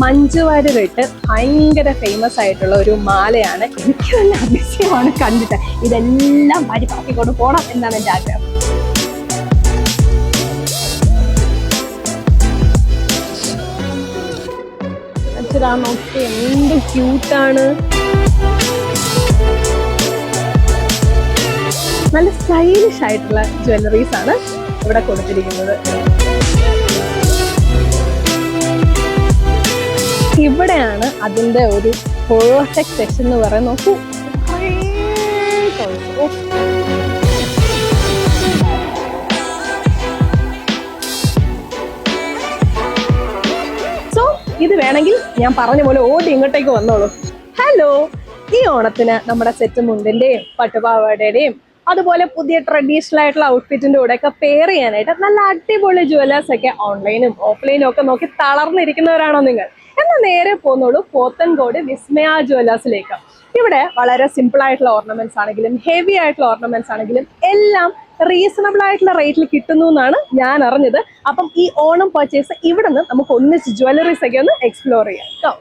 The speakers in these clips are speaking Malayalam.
മഞ്ജുവാരിട്ട് ഭയങ്കര ഫേമസ് ആയിട്ടുള്ള ഒരു മാലയാണ്. എനിക്ക് നല്ല അതിശയമാണ് കണ്ടിട്ട്. ഇതെല്ലാം വരി പറക്കിക്കൊണ്ട് പോകണം എന്നാണ് എന്റെ ആഗ്രഹം. എന്ത് ക്യൂട്ടാണ് നല്ല സ്റ്റൈലിഷ് ആയിട്ടുള്ള ജ്വല്ലറീസ് ആണ് ഇവിടെ കൊടുത്തിരിക്കുന്നത്. ഇവിടെയാണ് അതിന്റെ ഒരു പെർഫെക്റ്റ് സെക്ഷൻ എന്ന് പറയാൻ നോക്കൂ. സോ ഇത് വേണമെങ്കിൽ ഞാൻ പറഞ്ഞ പോലെ ഓടി ഇങ്ങോട്ടേക്ക് വന്നോളൂ ഹലോ ഈ ഓണത്തിന് നമ്മുടെ സെറ്റ് മുണ്ടിന്റെയും പട്ടുപാവാടയുടെയും അതുപോലെ പുതിയ ട്രഡീഷണൽ ആയിട്ടുള്ള ഔട്ട്ഫിറ്റിന്റെ കൂടെ ഒക്കെ പെയർ ചെയ്യാനായിട്ട് നല്ല അടിപൊളി ജുവലേഴ്സ് ഒക്കെ ഓൺലൈനും ഓഫ്ലൈനും ഒക്കെ നോക്കി തളർന്നിരിക്കുന്നവരാണോ നിങ്ങൾ എന്നാൽ നേരെ പോന്നോളൂ പോത്തൻകോട് വിസ്മയ ജ്വല്ലേഴ്സിലേക്ക്. ഇവിടെ വളരെ സിമ്പിൾ ആയിട്ടുള്ള ഓർണമെന്റ്സ് ആണെങ്കിലും ഹെവി ആയിട്ടുള്ള ഓർണമെന്റ്സ് ആണെങ്കിലും എല്ലാം റീസണബിൾ ആയിട്ടുള്ള റേറ്റിൽ കിട്ടുന്നു എന്നാണ് ഞാൻ അറിഞ്ഞത്. അപ്പം ഈ ഓണം പർച്ചേസ് ഇവിടെ നിന്ന് നമുക്ക് ഒന്നിച്ച് ജ്വല്ലറീസ് ഒക്കെ ഒന്ന് എക്സ്പ്ലോർ ചെയ്യാം. കേട്ടോ.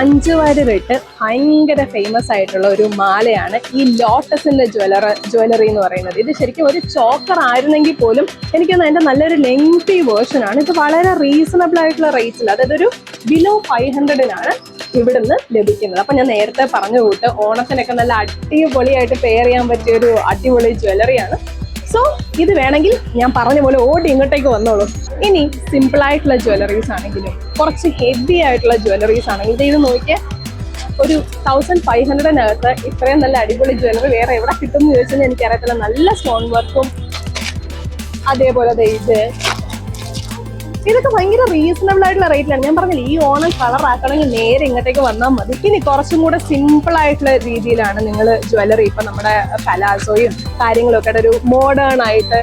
മഞ്ജുവാരിട്ട് ഭയങ്കര ഫേമസ് ആയിട്ടുള്ള ഒരു മാലയാണ് ഈ ലോട്ടസിന്റെ ജ്വല്ലറ ജ്വല്ലറി എന്ന് പറയുന്നത്. ഇത് ശരിക്കും ഒരു ചോക്കർ ആയിരുന്നെങ്കിൽ പോലും എനിക്കൊന്ന് അതിന്റെ നല്ലൊരു ലെങ്തി വേർഷൻ ആണ്. ഇത് വളരെ റീസണബിൾ ആയിട്ടുള്ള റേറ്റിൽ അതായത് ഒരു ബിലോ ഫൈവ് ഹൺഡ്രഡിനാണ് ഇവിടുന്ന് ലഭിക്കുന്നത്. അപ്പൊ ഞാൻ നേരത്തെ പറഞ്ഞു കൂട്ട് ഓണത്തിനൊക്കെ നല്ല അടിപൊളിയായിട്ട് പെയർ ചെയ്യാൻ പറ്റിയ ഒരു അടിപൊളി ജ്വല്ലറിയാണ്. സോ ഇത് വേണമെങ്കിൽ ഞാൻ പറഞ്ഞ പോലെ ഓടി ഇങ്ങോട്ടേക്ക് വന്നോളൂ. ഇനി സിമ്പിൾ ആയിട്ടുള്ള ജ്വല്ലറീസ് ആണെങ്കിലും കുറച്ച് ഹെവി ആയിട്ടുള്ള ജ്വല്ലറീസ് ആണെങ്കിലും ഇത് നോക്കിയാൽ ഒരു തൗസൻഡ് ഫൈവ് ഹൺഡ്രഡിനകത്ത് ഇത്രയും നല്ല അടിപൊളി ജ്വല്ലറി വേറെ എവിടെ കിട്ടും എന്ന് ചോദിച്ചാൽ എനിക്കറിയത്തില്ല. നല്ല സ്റ്റോൺ വർക്കും അതേപോലെ ഇത് ഇതൊക്കെ ഭയങ്കര റീസണബിൾ ആയിട്ടുള്ള റേറ്റിലാണ് ഞാൻ പറഞ്ഞില്ല ഈ ഓണം കളർ ആക്കണമെങ്കിൽ നേരെ ഇങ്ങോട്ടേക്ക് വന്നാൽ മതി. ഇനി കുറച്ചും കൂടെ സിമ്പിൾ ആയിട്ടുള്ള രീതിയിലാണ് നിങ്ങൾ ജ്വല്ലറി ഇപ്പൊ നമ്മുടെ കലാസോയും കാര്യങ്ങളും ഒക്കെ ഒരു മോഡേൺ ആയിട്ട്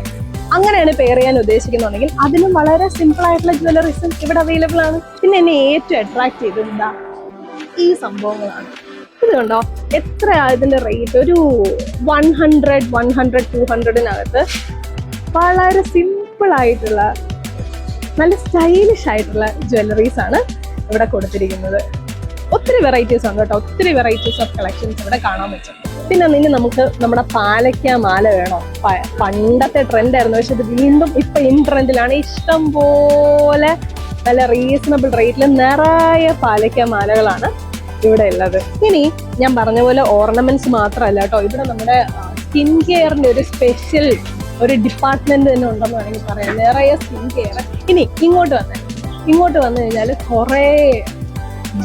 അങ്ങനെയാണ് പെയർ ചെയ്യാൻ ഉദ്ദേശിക്കുന്നുണ്ടെങ്കിൽ അതിനും വളരെ സിമ്പിൾ ആയിട്ടുള്ള ജ്വല്ലറീസും ഇവിടെ അവൈലബിൾ ആണ്. പിന്നെ എന്നെ ഏറ്റവും അട്രാക്ട് ചെയ്തത് ഈ സംഭവങ്ങളാണ്. ഇത് കണ്ടോ? എത്ര ഇതിന്റെ റേറ്റ് ഒരു one hundred one hundred two ഹൺഡ്രഡിനകത്ത് വളരെ സിമ്പിൾ ആയിട്ടുള്ള നല്ല സ്റ്റൈലിഷ് ആയിട്ടുള്ള ജ്വല്ലറീസ് ആണ് ഇവിടെ കൊടുത്തിരിക്കുന്നത്. ഒത്തിരി വെറൈറ്റീസ് ഉണ്ട് കേട്ടോ. ഒത്തിരി വെറൈറ്റീസ് ഓഫ് കളക്ഷൻസ് ഇവിടെ കാണാൻ പറ്റും. പിന്നെ നിന്ന് നമുക്ക് നമ്മുടെ പാലക്ക മാല വേണോ? പണ്ടത്തെ ട്രെൻഡ് ആയിരുന്നു. പക്ഷെ ഇത് വീണ്ടും ഇപ്പൊ ഇൻ ട്രെൻഡിലാണ് ഇഷ്ടം പോലെ നല്ല റീസണബിൾ റേറ്റിൽ നിറയെ പാലക്ക മാലകളാണ് ഇവിടെ ഉള്ളത്. ഇനി ഞാൻ പറഞ്ഞ പോലെ ഓർണമെന്റ്സ് മാത്രമല്ല കേട്ടോ. ഇവിടെ നമ്മുടെ സ്കിൻ കെയറിന്റെ ഒരു സ്പെഷ്യൽ ഒരു ഡിപ്പാർട്ട്മെന്റ് തന്നെ ഉണ്ടെന്ന് വേണമെങ്കിൽ പറയാം നിറയെ സ്കിൻ കെയർ ഇനി ഇങ്ങോട്ട് വന്നേ. ഇങ്ങോട്ട് വന്നു കഴിഞ്ഞാൽ കുറേ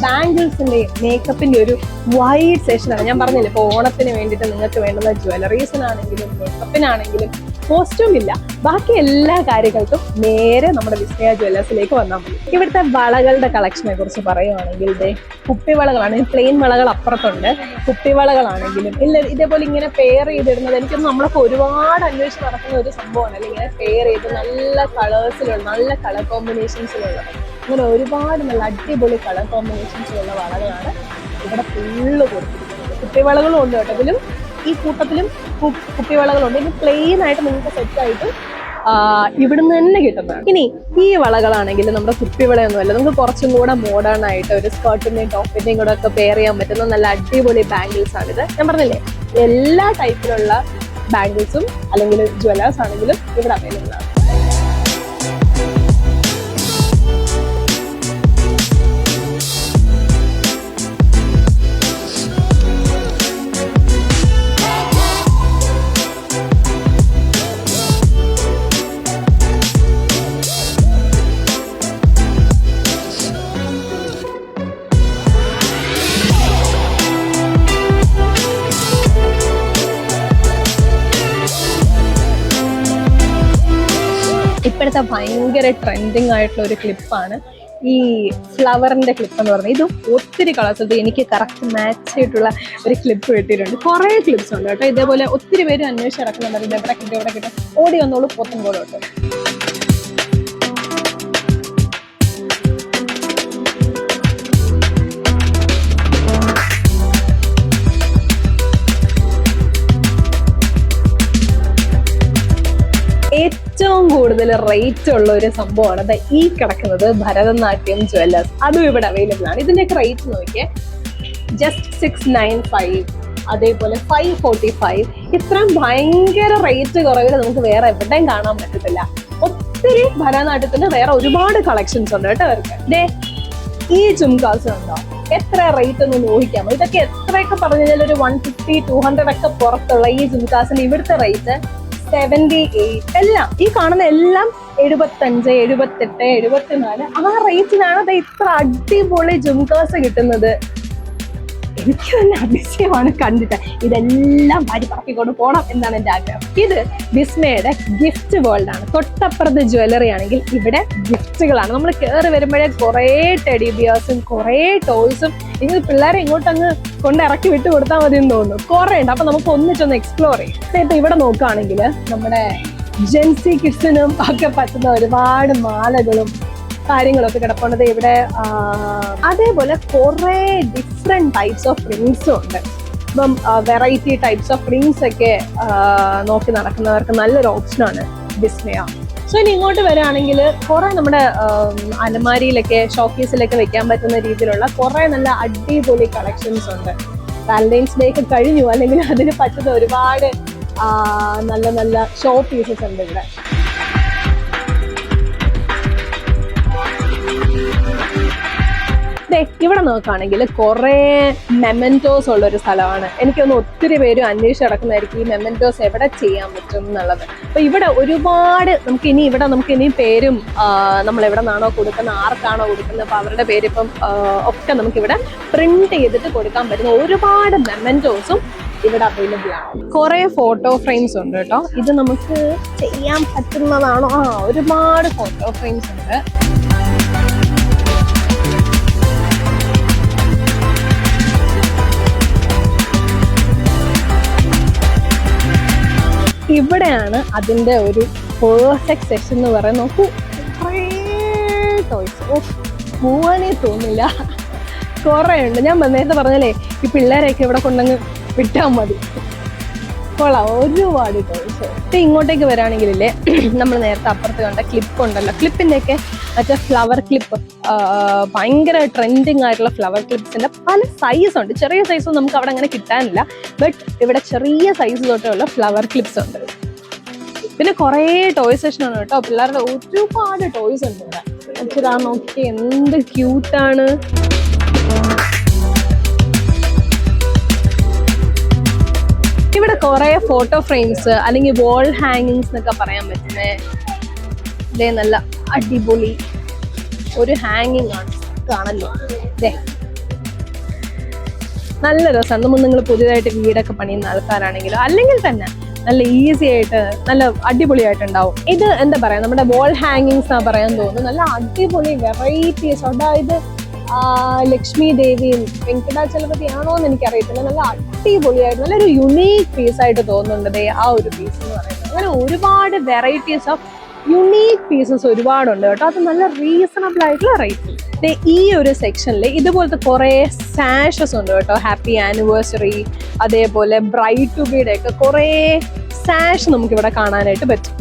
ബാംഗിൾസിന്റെയും മേക്കപ്പിന്റെ ഒരു വൈഡ് സെഷനാണ് ഞാൻ പറഞ്ഞില്ലേ ഇപ്പോൾ ഓണത്തിന് വേണ്ടിയിട്ട് നിങ്ങൾക്ക് വേണ്ടുന്ന ജ്വല്ലറീസിനാണെങ്കിലും മേക്കപ്പിനാണെങ്കിലും കോസ്റ്റ്യൂം ഇല്ല. ബാക്കി എല്ലാ കാര്യങ്ങൾക്കും നേരെ നമ്മുടെ വിസ്മയ ജ്വല്ലേഴ്സിലേക്ക് വന്നാൽ മതി. ഇവിടുത്തെ വളകളുടെ കളക്ഷനെ കുറിച്ച് പറയുവാണെങ്കിൽ ഇതേ കുപ്പിവളകളാണ്. പ്ലെയിൻ വളകൾ അപ്പുറത്തുണ്ട്. കുപ്പിവളകളാണെങ്കിലും ഇല്ല ഇതേപോലെ ഇങ്ങനെ പെയർ ചെയ്തിടുന്നത് എനിക്കൊന്നും നമ്മളൊക്കെ ഒരുപാട് അന്വേഷിച്ച് നടക്കുന്ന ഒരു സംഭവമാണ്. അല്ലെങ്കിൽ ഇങ്ങനെ പെയർ ചെയ്ത് നല്ല കളേഴ്സിലുള്ള നല്ല കളർ കോമ്പിനേഷൻസിലുള്ള അങ്ങനെ ഒരുപാട് നല്ല അടിപൊളി കളർ കോമ്പിനേഷൻസിലുള്ള വളകളാണ് ഇവിടെ ഫുള്ള് കൊടുത്തിരിക്കുന്നത്. കുപ്പിവളകളും ഉണ്ട് കേട്ടോ. ഇതിലും ഈ കൂട്ടത്തിലും കുപ്പിവളകളുണ്ട്. ഇത് പ്ലെയിൻ ആയിട്ട് നിങ്ങൾക്ക് സെറ്റ് ആയിട്ട് ആ, ഇവിടുന്ന് തന്നെ കിട്ടുന്നതാണ്. ഇനി ഈ വളകളാണെങ്കിൽ നമ്മുടെ കുപ്പിവളയൊന്നുമല്ല. നമുക്ക് കുറച്ചും കൂടെ മോഡേൺ ആയിട്ട് ഒരു സ്കേർട്ടിന്റെയും ടോപ്പിന്റെയും കൂടെ ഒക്കെ പെയർ ചെയ്യാൻ പറ്റുന്ന നല്ല അടിപൊളി ബാംഗിൾസ് ആണിത് ഞാൻ പറഞ്ഞില്ലേ എല്ലാ ടൈപ്പിലുള്ള ബാംഗിൾസും അല്ലെങ്കിൽ ജ്വല്ലേഴ്സ് ആണെങ്കിലും ഇവിടെ അവൈലബിൾ ആണ്. ഇപ്പോഴത്തെ ഭയങ്കര ട്രെൻഡിങ് ആയിട്ടുള്ള ഒരു ക്ലിപ്പാണ് ഈ ഫ്ലവറിന്റെ ക്ലിപ്പ് എന്ന് പറഞ്ഞത് ഇത് ഒത്തിരി കളേഴ്സ് ഉണ്ട്. എനിക്ക് കറക്റ്റ് മാച്ച് ആയിട്ടുള്ള ഒരു ക്ലിപ്പ് കിട്ടിയിട്ടുണ്ട്. കുറേ ക്ലിപ്സ് ഉണ്ട് കേട്ടോ. ഇതേപോലെ ഒത്തിരി പേര് അന്വേഷിച്ച് ഇറക്കുന്നുണ്ട്. ഇതെവിടെ കിട്ടും എവിടെ കിട്ടും ഓടി വന്നോളൂ പോത്തും പോലെ ഉണ്ട് ഏറ്റവും കൂടുതൽ റേറ്റ് ഉള്ള ഒരു സംഭവമാണ് ഈ കിടക്കുന്നത് ഭരതനാട്യം ജ്വല്ലേഴ്സ് അതും ഇവിടെ അവൈലബിൾ ആണ്. ഇതിന്റെയൊക്കെ റേറ്റ് നോക്കിയേ. ജസ്റ്റ് സിക്സ് നയൻ ഫൈവ് അതേപോലെ ഫൈവ് ഫോർട്ടി ഫൈവ് ഇത്രയും ഭയങ്കര റേറ്റ് കുറവിൽ നമുക്ക് വേറെ എവിടെയും കാണാൻ പറ്റത്തില്ല. ഒത്തിരി ഭരതനാട്യത്തിന് വേറെ ഒരുപാട് കളക്ഷൻസ് ഉണ്ട് കേട്ടോ അവർക്ക് ദേ ഈ ചുംകാസ് ഉണ്ടോ എത്ര റേറ്റ് ഒന്ന് ഊഹിക്കാമോ ഇതൊക്കെ എത്രയൊക്കെ പറഞ്ഞു കഴിഞ്ഞാൽ ഒരു വൺ ഫിഫ്റ്റി ടു ഹൺഡ്രഡ് ഒക്കെ പുറത്തുള്ള ഈ ചുംകാസിന് ഇവിടുത്തെ റേറ്റ് സെവന്റി എയ്റ്റ് എല്ലാം. ഈ കാണുന്ന എല്ലാം എഴുപത്തഞ്ച് എഴുപത്തെട്ട് എഴുപത്തിനാല് ആ റേറ്റിനാണ് അത് ഇത്ര അടിപൊളി ജുംകാസ് കിട്ടുന്നത്. എനിക്ക് തന്നെ അതിശയമാണ് കണ്ടിട്ട്. ഇതെല്ലാം വാരി പറക്കിക്കൊണ്ട് പോകണം എന്നാണ് എന്റെ ആഗ്രഹം. ഇത് വിസ്മയുടെ ഗിഫ്റ്റ് വേൾഡ് ആണ്. തൊട്ടപ്പുറത്ത് ജ്വല്ലറി ആണെങ്കിൽ ഇവിടെ ഗിഫ്റ്റുകളാണ് നമ്മൾ കയറി വരുമ്പോഴേ കുറേ ടെഡി ബിയേഴ്സും കുറേ ടോയ്സും നിങ്ങൾ പിള്ളേരെ ഇങ്ങോട്ട് അങ്ങ് കൊണ്ട് ഇറക്കി വിട്ട് കൊടുത്താൽ മതി എന്ന് തോന്നുന്നു. കുറേ ഉണ്ട്. അപ്പൊ നമുക്ക് ഒന്നിച്ചൊന്ന് എക്സ്പ്ലോർ ചെയ്യാം. ഇപ്പൊ ഇവിടെ നോക്കുകയാണെങ്കിൽ നമ്മുടെ ജെൻസി കിഡ്സിനും ഒക്കെ പറ്റുന്ന ഒരുപാട് മാലകളും കാര്യങ്ങളൊക്കെ കിടപ്പുണ്ട്. ഇവിടെ അതേപോലെ കുറേ ഡിഫറെന്റ് ടൈപ്സ് ഓഫ് റിങ്സും ഉണ്ട്. ഇപ്പം വെറൈറ്റി ടൈപ്സ് ഓഫ് റിങ്സ് ഒക്കെ നോക്കി നടക്കുന്നവർക്ക് നല്ലൊരു ഓപ്ഷനാണ് വിസ്മയ സോ ഇനി ഇങ്ങോട്ട് വരാണെങ്കിൽ കുറെ നമ്മുടെ അലമാരിയിലൊക്കെ ഷോക്കേസിലൊക്കെ വെക്കാൻ പറ്റുന്ന രീതിയിലുള്ള കുറെ നല്ല അടിപൊളി കളക്ഷൻസ് ഉണ്ട്. വാലന്റൈൻസ് ഡേ ഒക്കെ കഴിഞ്ഞു അല്ലെങ്കിൽ അതിന് പറ്റുന്ന ഒരുപാട് നല്ല നല്ല ഷോ പീസസ് ഉണ്ട് ഇവിടെ. ഇവിടെ നോക്കുകയാണെങ്കിൽ കുറേ മെമെന്റോസ് ഉള്ള ഒരു സ്ഥലമാണ്. എനിക്കൊന്ന് ഒത്തിരി പേരും അന്വേഷിച്ച് നടക്കുന്നതായിരിക്കും ഈ മെമെന്റോസ് എവിടെ ചെയ്യാൻ പറ്റും എന്നുള്ളത്. അപ്പൊ ഇവിടെ ഒരുപാട് നമുക്ക് ഇനി ഇവിടെ നമുക്ക് ഇനി പേരും നമ്മൾ എവിടെ നിന്നാണോ കൊടുക്കുന്നത് ആർക്കാണോ കൊടുക്കുന്നത് അപ്പോൾ അവരുടെ പേരിപ്പം ഒക്കെ നമുക്കിവിടെ പ്രിന്റ് ചെയ്തിട്ട് കൊടുക്കാൻ പറ്റുന്ന ഒരുപാട് മെമെന്റോസും ഇവിടെ അവൈലബിൾ ആണ്. കുറെ ഫോട്ടോ ഫ്രെയിംസ് ഉണ്ട് കേട്ടോ. ഇത് നമുക്ക് ചെയ്യാൻ പറ്റുന്നതാണോ? ആ ഒരുപാട് ഫോട്ടോ ഫ്രെയിംസ് ഉണ്ട്. ഇവിടെയാണ് അതിന്റെ ഒരു പെർഫെക്റ്റ് സെക്ഷൻ എന്ന് പറയുന്നത് നോക്കൂ. ടോയ്സ് ഓ പോവാനേ തോന്നില്ല. കുറേ ഉണ്ട്. ഞാൻ നേരത്തെ പറഞ്ഞല്ലേ ഈ പിള്ളേരെയൊക്കെ ഇവിടെ കൊണ്ടങ്ങ് വിട്ടാൽ മതി. കൊള്ളാം. ഒരുപാട് ടോയ്സ് ഇപ്പം ഇങ്ങോട്ടേക്ക് വരാണെങ്കിലല്ലേ നമ്മൾ നേരത്തെ അപ്പുറത്ത് കണ്ട ക്ലിപ്പ് ഉണ്ടല്ലോ. ക്ലിപ്പിന്റെ ഒക്കെ മറ്റേ ഫ്ലവർ ക്ലിപ്പ് ഭയങ്കര ട്രെൻഡിങ് ആയിട്ടുള്ള ഫ്ലവർ ക്ലിപ്സിന്റെ പല സൈസ് ഉണ്ട്. ചെറിയ സൈസ് നമുക്ക് അവിടെ അങ്ങനെ കിട്ടാനില്ല. ബട്ട് ഇവിടെ ചെറിയ സൈസ് തൊട്ടുള്ള ഫ്ലവർ ക്ലിപ്സ് ഉണ്ട്. പിന്നെ കുറേ ടോയ് സെഷൻ ആണ് കേട്ടോ. പിള്ളേരുടെ ഒരുപാട് ടോയ്സ് ഉണ്ട് ഇവിടെ. അച്ഛരാ നോക്കി എന്ത് ക്യൂട്ടാണ് ഇവിടെ കുറെ ഫോട്ടോ ഫ്രെയിംസ് അല്ലെങ്കിൽ വാൾ ഹാങ്ങിങ്സ് എന്നൊക്കെ പറയാൻ പറ്റുന്നേ. ഇതേ നല്ല അടിപൊളി. ഒരു ഹാങ്ങിങ് ആണ്. കാണല്ലോ. ദേ. നല്ല രസമാണ് നമ്മൾ നിങ്ങൾ പുതിയതായിട്ട് വീടൊക്കെ പണിയുന്ന ആൾക്കാരാണെങ്കിലും അല്ലെങ്കിൽ തന്നെ നല്ല ഈസി ആയിട്ട് നല്ല അടിപൊളിയായിട്ടുണ്ടാവും. ഇത് എന്താ പറയാ? നമ്മുടെ വോൾ ഹാങ്ങിങ്സ് എന്നാ പറയാൻ തോന്നുന്നു. നല്ല അടിപൊളി വെറൈറ്റീസ് അതായത് ലക്ഷ്മി ദേവിയും വെങ്കടാചലപതി ആണോ എന്ന് എനിക്കറിയത്തില്ല. നല്ല അടിപൊളിയായിട്ട് നല്ലൊരു യുണീക് പീസ് ആയിട്ട് തോന്നുന്നുണ്ട് ആ ഒരു പീസ് എന്ന് പറയുന്നത്. അങ്ങനെ ഒരുപാട് വെറൈറ്റീസ് ഓഫ് യുണീക്ക് പീസസ് ഒരുപാടുണ്ട് കേട്ടോ. അത് നല്ല റീസണബിൾ ആയിട്ടുള്ള റേറ്റ് ദേ ഈ ഒരു സെക്ഷനിൽ ഇതുപോലത്തെ കുറേ സാഷസ് ഉണ്ട് കേട്ടോ. ഹാപ്പി ആനിവേഴ്സറി അതേപോലെ ബ്രൈറ്റ് ടു ബിയുടെ ഒക്കെ കുറേ സാഷ് നമുക്ക് ഇവിടെ കാണാനായിട്ട് പറ്റും.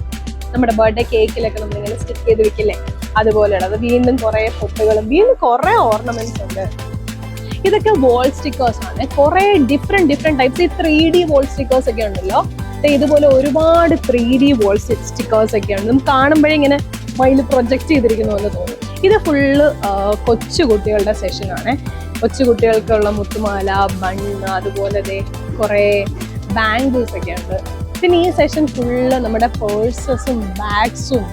നമ്മുടെ ബർത്ത്ഡേ കേക്കിലൊക്കെ നമ്മളിങ്ങനെ സ്റ്റിക്ക് ചെയ്ത് വെക്കില്ലേ? അതുപോലെയുള്ളത് വീണ്ടും കുറേ പൊട്ടുകളും വീണ്ടും കുറേ ഓർണമെന്റ്സ് ഉണ്ട്. ഇതൊക്കെ വോൾ സ്റ്റിക്കേഴ്സ് ആണ്. കുറെ ഡിഫറെന്റ് ഡിഫറെന്റ് ടൈപ്സ് ഈ ത്രീ ഡി വോൾ സ്റ്റിക്കേഴ്സ് ഒക്കെ ഉണ്ടല്ലോ. ഇതുപോലെ ഒരുപാട് ത്രീ ഡി വോൾ സ്റ്റിക്കേഴ്സ് ഒക്കെയാണ്. നമുക്ക് കാണുമ്പോഴേ ഇങ്ങനെ മൈൻഡ് പ്രൊജക്റ്റ് ചെയ്തിരിക്കുന്നു എന്ന് തോന്നും. ഇത് ഫുള്ള് കൊച്ചു കുട്ടികളുടെ സെഷനാണ് കൊച്ചു കുട്ടികൾക്കുള്ള മുത്തുമാല ബണ്ണ് അതുപോലെ കുറേ ബാംഗിൾസ് ഒക്കെ ഉണ്ട് പിന്നെ ഈ സെഷൻ ഫുള്ള് നമ്മുടെ പേഴ്സസും ബാഗ്സും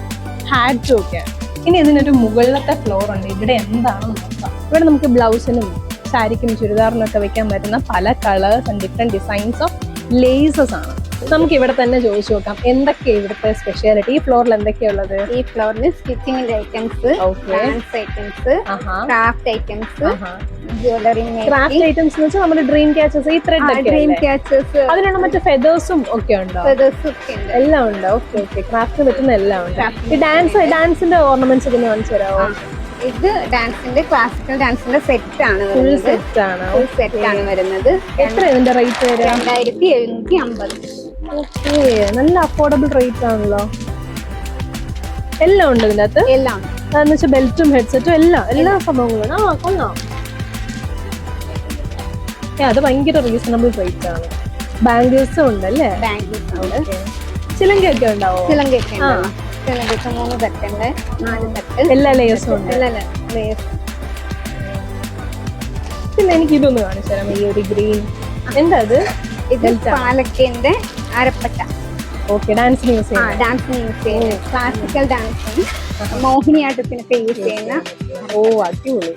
ഹാറ്റും ഒക്കെയാണ് ഇനി ഇതിനൊരു മുകളിലത്തെ ഫ്ലോർ ഉണ്ട്. ഇവിടെ എന്താണെന്ന് നോക്കാം. ഇവിടെ നമുക്ക് ബ്ലൗസിനും സാരിക്കും ചുരിദാറിനൊക്കെ വെക്കാൻ പറ്റുന്ന പല colours and different designs of laces ആണ്. നമുക്ക് ഇവിടെ തന്നെ ചോദിച്ചു നോക്കാം. എന്തൊക്കെയാ ഇവിടുത്തെ സ്പെഷ്യാലിറ്റി ഈ ഫ്ലോറിൽ എന്തൊക്കെയുള്ളത് ഈ ഫ്ലോറിൽ സ്റ്റിച്ചിങ്ങിന്റെ items dance items craft items jewellery craft items എന്ന് വെച്ചാൽ നമ്മുടെ ഡ്രീം ക്യാച്ചസ് ഈ ത്രെഡ് ഡ്രീം ക്യാച്ചേഴ്സ് ക്യാച്ചസ് അതിനുള്ള മറ്റേ ഫെദേഴ്സും ഒക്കെ ഉണ്ടോ? ഫെദേഴ്സ് എല്ലാം ഉണ്ട്. ഓക്കെ ഓക്കെ ക്രാഫ്റ്റ് പറ്റുന്ന എല്ലാം ഉണ്ട്. ഈ ഡാൻസ് ഡാൻസിന്റെ ഓർണമെന്റ്സ് ഒക്കെ കാണിച്ചു തരാമോ ഇത് ഡാൻസിന്റെ ക്ലാസിക്കൽ ഡാൻസിന്റെ സെറ്റ് ആണ് ഫുൾ സെറ്റ് ആണ്. ഫുൾ സെറ്റ് ആണ് വരുന്നത്. എത്ര ഇതിന്റെ റേറ്റ് വരും രണ്ടായിരത്തി എഴുന്നൂറ്റി അമ്പത്. ഓക്കെ നല്ല അഫോർഡബിൾ റേറ്റ് ആണല്ലോ. എല്ലാം ഉണ്ട് ഇതിന്റെ അകത്ത് എല്ലാം എന്ന് വെച്ചാൽ ബെൽറ്റും ഹെഡ്സെറ്റും എല്ലാം എല്ലാ സംഭവങ്ങളും. ആ കൊള്ളാം. അത് ഭയങ്കര റീസണബിൾ റേറ്റ് ആണ്. ബാംഗിൾസും ഉണ്ട് അല്ലേ? ബാംഗിൾസ് ഉണ്ട്. ചിലങ്കയൊക്കെ ഉണ്ടാവോ? ചിലങ്കയൊക്കെ ചിലങ്കയ്ക്ക് മൂന്ന് തട്ടുണ്ട് നാല് തട്ട് എല്ലാ ലേയേഴ്സും ഉണ്ട്. പിന്നെ എനിക്ക് ഇതൊന്ന് കാണിച്ചു തരാം. ഈ ഒരു ഗ്രീൻ എന്താ അത്? ഇത് പാലക്കേന്റെ അരപ്പട്ട. ഓക്കെ ഡാൻസിന് യൂസ് ആ ചെയ്യാം ഡാൻസിന് യൂസ് ചെയ്യുന്ന ക്ലാസിക്കൽ ഡാൻസും മോഹിനിയാട്ടത്തിനൊക്കെ യൂസ് ചെയ്യുന്ന ഓ അടിപൊളി.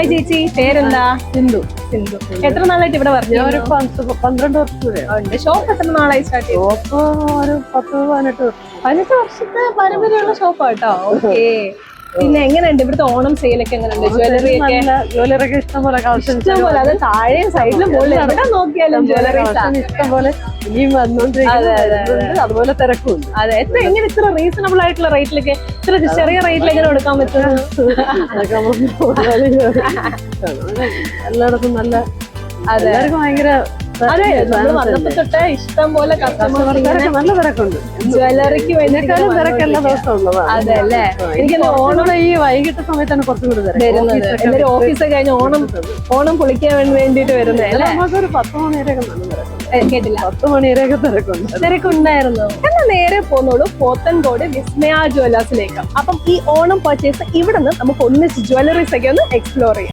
ഹായ് ചേച്ചി പേരെന്താ? സിന്ധു. സിന്ധു. എത്ര നാളായിട്ട് ഇവിടെ പറഞ്ഞു ഒരു പന്ത് പന്ത്രണ്ട് വർഷം ഷോപ്പ് എത്ര നാളായി സ്റ്റാർട്ട് ചെയ്തു ഷോപ്പ് ഒരു പത്ത് പതിനെട്ട് വർഷം. പതിനെട്ട് വർഷത്തെ പാരമ്പര്യമുള്ള ഷോപ്പാട്ടോ ഓക്കെ പിന്നെ എങ്ങനെയുണ്ട്? ഇവിടുത്തെ ഓണം സെയിലൊക്കെ എങ്ങനെയുണ്ട്? ജ്വല്ലറി ഒക്കെ ജ്വല്ലറി ഒക്കെ ഇഷ്ടംപോലെ ഇഷ്ടംപോലെ അത് താഴെയും സൈഡിലും മുകളിൽ എവിടെ നോക്കിയാലും ജ്വല്ലറി ഇഷ്ടംപോലെ ഇനിയും വന്നോണ്ടിരിക്കുന്നത് അതുപോലെ തിരക്കും അതെ. എത്ര എങ്ങനെ ഇത്ര റീസണബിൾ ആയിട്ടുള്ള റേറ്റിലൊക്കെ ഇത്ര ചെറിയ റേറ്റിൽ എങ്ങനെ കൊടുക്കാൻ പറ്റും? എല്ലായിടത്തും നല്ല എല്ലാവർക്കും ഭയങ്കര അതെ നമ്മൾ വന്നപ്പോ തൊട്ട് ഇഷ്ടം പോലെ കസ്റ്റമേഴ്സ് തിരക്ക് നല്ല തിരക്കുണ്ട്. ജ്വല്ലറിക്ക് ഇതിനേക്കാളും തിരക്ക് എല്ലാ ദിവസവും ഉള്ളതാണ് അതെ അല്ലേ? എനിക്ക് ഓണം ഈ വൈകിട്ട് സമയത്താണ് കുറച്ചും കൂടി തിരക്ക്. വരുന്നത്. ഓഫീസൊക്കെ എല്ലാവരും ഓഫീസ് കഴിഞ്ഞ് ഓണം ഓണം കുളിക്കാൻ വേണ്ടി- വേണ്ടിയിട്ട് വരുന്നത് അല്ലേ? നമുക്കൊരു പത്ത് മണി വരെയൊക്കെ നല്ല തിരക്കുണ്ട്. കേട്ടില്ല. പത്ത് മണി വരെയൊക്കെ തിരക്കുണ്ട്. തിരക്കുണ്ടായിരുന്നു. എന്നാൽ നേരെ പോന്നോളൂ പോത്തൻകോട് വിസ്മയ ജ്വല്ലേഴ്സിലേക്ക്. അപ്പം ഈ ഓണം പർച്ചേസ് ഇവിടെ നിന്ന് നമുക്ക് ഒന്നിച്ച് ജ്വല്ലറീസ് ഒക്കെ ഒന്ന് എക്സ്പ്ലോർ ചെയ്യാം.